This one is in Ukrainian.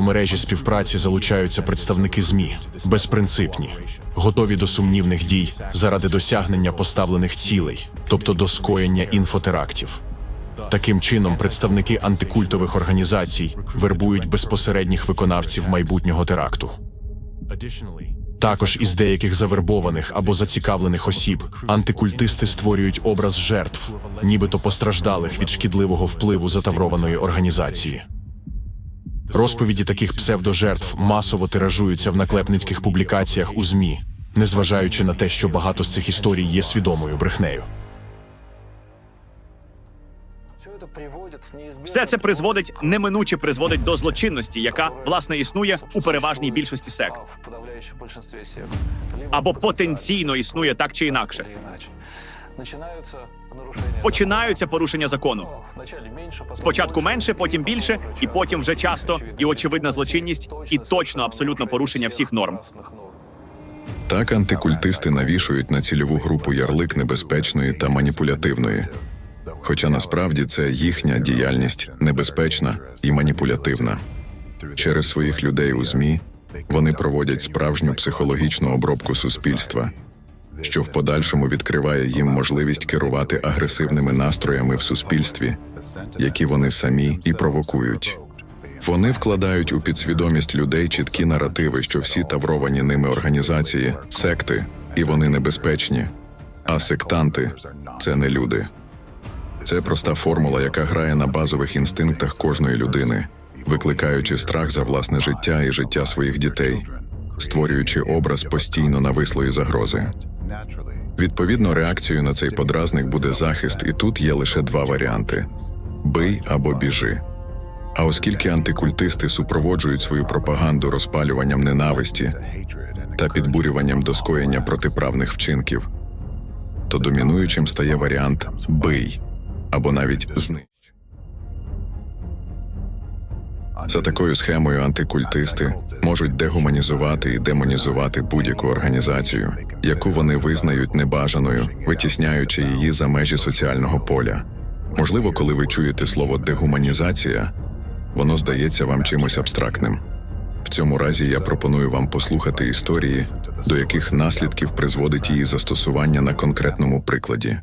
До мережі співпраці залучаються представники ЗМІ, безпринципні, готові до сумнівних дій заради досягнення поставлених цілей, тобто до скоєння інфотерактів. Таким чином, представники антикультових організацій вербують безпосередніх виконавців майбутнього теракту. Також із деяких завербованих або зацікавлених осіб антикультисти створюють образ жертв, нібито постраждалих від шкідливого впливу затаврованої організації. Розповіді таких псевдожертв масово тиражуються в наклепницьких публікаціях у ЗМІ, незважаючи на те, що багато з цих історій є свідомою брехнею. Все це призводить неминуче призводить до злочинності, яка власне існує у переважній більшості сект, або потенційно існує так чи інакше. Починаються порушення закону. Спочатку менше, потім більше, і потім вже часто і очевидна злочинність, і точно абсолютно порушення всіх норм. Так антикультисти навішують на цільову групу ярлик небезпечної та маніпулятивної. Хоча насправді це їхня діяльність небезпечна і маніпулятивна. Через своїх людей у ЗМІ вони проводять справжню психологічну обробку суспільства, що в подальшому відкриває їм можливість керувати агресивними настроями в суспільстві, які вони самі і провокують. Вони вкладають у підсвідомість людей чіткі наративи, що всі тавровані ними організації секти, і вони небезпечні, а сектанти це не люди. Це проста формула, яка грає на базових інстинктах кожної людини, викликаючи страх за власне життя і життя своїх дітей, створюючи образ постійно навислої загрози. Відповідно, реакцією на цей подразник буде захист, і тут є лише два варіанти: бий або біжи. А оскільки антикультисти супроводжують свою пропаганду розпалюванням ненависті та підбурюванням до скоєння протиправних вчинків, то домінуючим стає варіант бий або навіть знищ. За такою схемою антикультисти можуть дегуманізувати і демонізувати будь-яку організацію, яку вони визнають небажаною, витісняючи її за межі соціального поля. Можливо, коли ви чуєте слово дегуманізація, воно здається вам чимось абстрактним. В цьому разі я пропоную вам послухати історії, до яких наслідків призводить її застосування на конкретному прикладі.